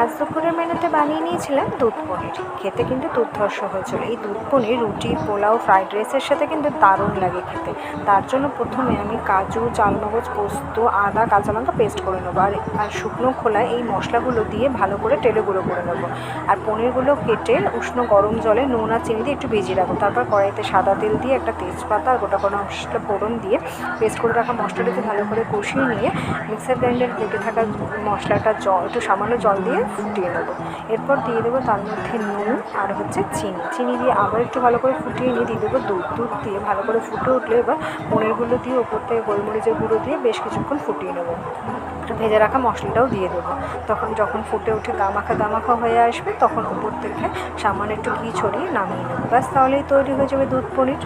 আজ দুপুরের মেনুতে বানিয়ে নিয়েছিলাম দুধ পনির। খেতে কিন্তু দুর্ধর্ষ হয়েছিল। এই দুধ পনির, রুটি, পোলাও, ফ্রাইড রাইসের সাথে কিন্তু দারুণ লাগে খেতে। তার জন্য প্রথমে আমি কাজু, চালমগজ, পোস্ত, আদা কাঁচা লঙ্কা পেস্ট করে নেব। আর আর শুকনো খোলায় এই মশলাগুলো দিয়ে ভালো করে টেলে গুঁড়ো করে নেব। আর পনিরগুলো কেটে উষ্ণ গরম জলে নুন আর চিনি দিয়ে একটু ভিজিয়ে রাখব। তারপর কড়াইতে সাদা তেল দিয়ে একটা তেজপাতা আর গোটা গরম মশলা ফোড়ন দিয়ে পেস্ট করে রাখা মশলাটাকে ভালো করে কষিয়ে নিয়ে মিক্সার গ্রাইন্ডার বেটে থাকা মশলাটা জল, একটু সামান্য জল দিয়ে ফুটিয়ে নেব। এরপর দিয়ে দেবো তার মধ্যে নুন আর হচ্ছে চিনি। চিনি দিয়ে আবার একটু ভালো করে ফুটিয়ে নিয়ে দিয়ে দেবো দুধ। দুধ দিয়ে ভালো করে ফুটে উঠলে এবার পনিরগুলো দিয়ে ওপর থেকে গোলমরিচের গুঁড়ো দিয়ে বেশ কিছুক্ষণ ফুটিয়ে নেব। ভেজে রাখা মশলাটাও দিয়ে দেবো। তখন যখন ফুটে উঠে গামাখা দামাখা হয়ে আসবে, তখন উপর থেকে সামান্য একটু ঘি ছড়িয়ে নামিয়ে নেব। ব্যাস, তাহলেই তৈরি হয়ে যাবে দুধ পনির।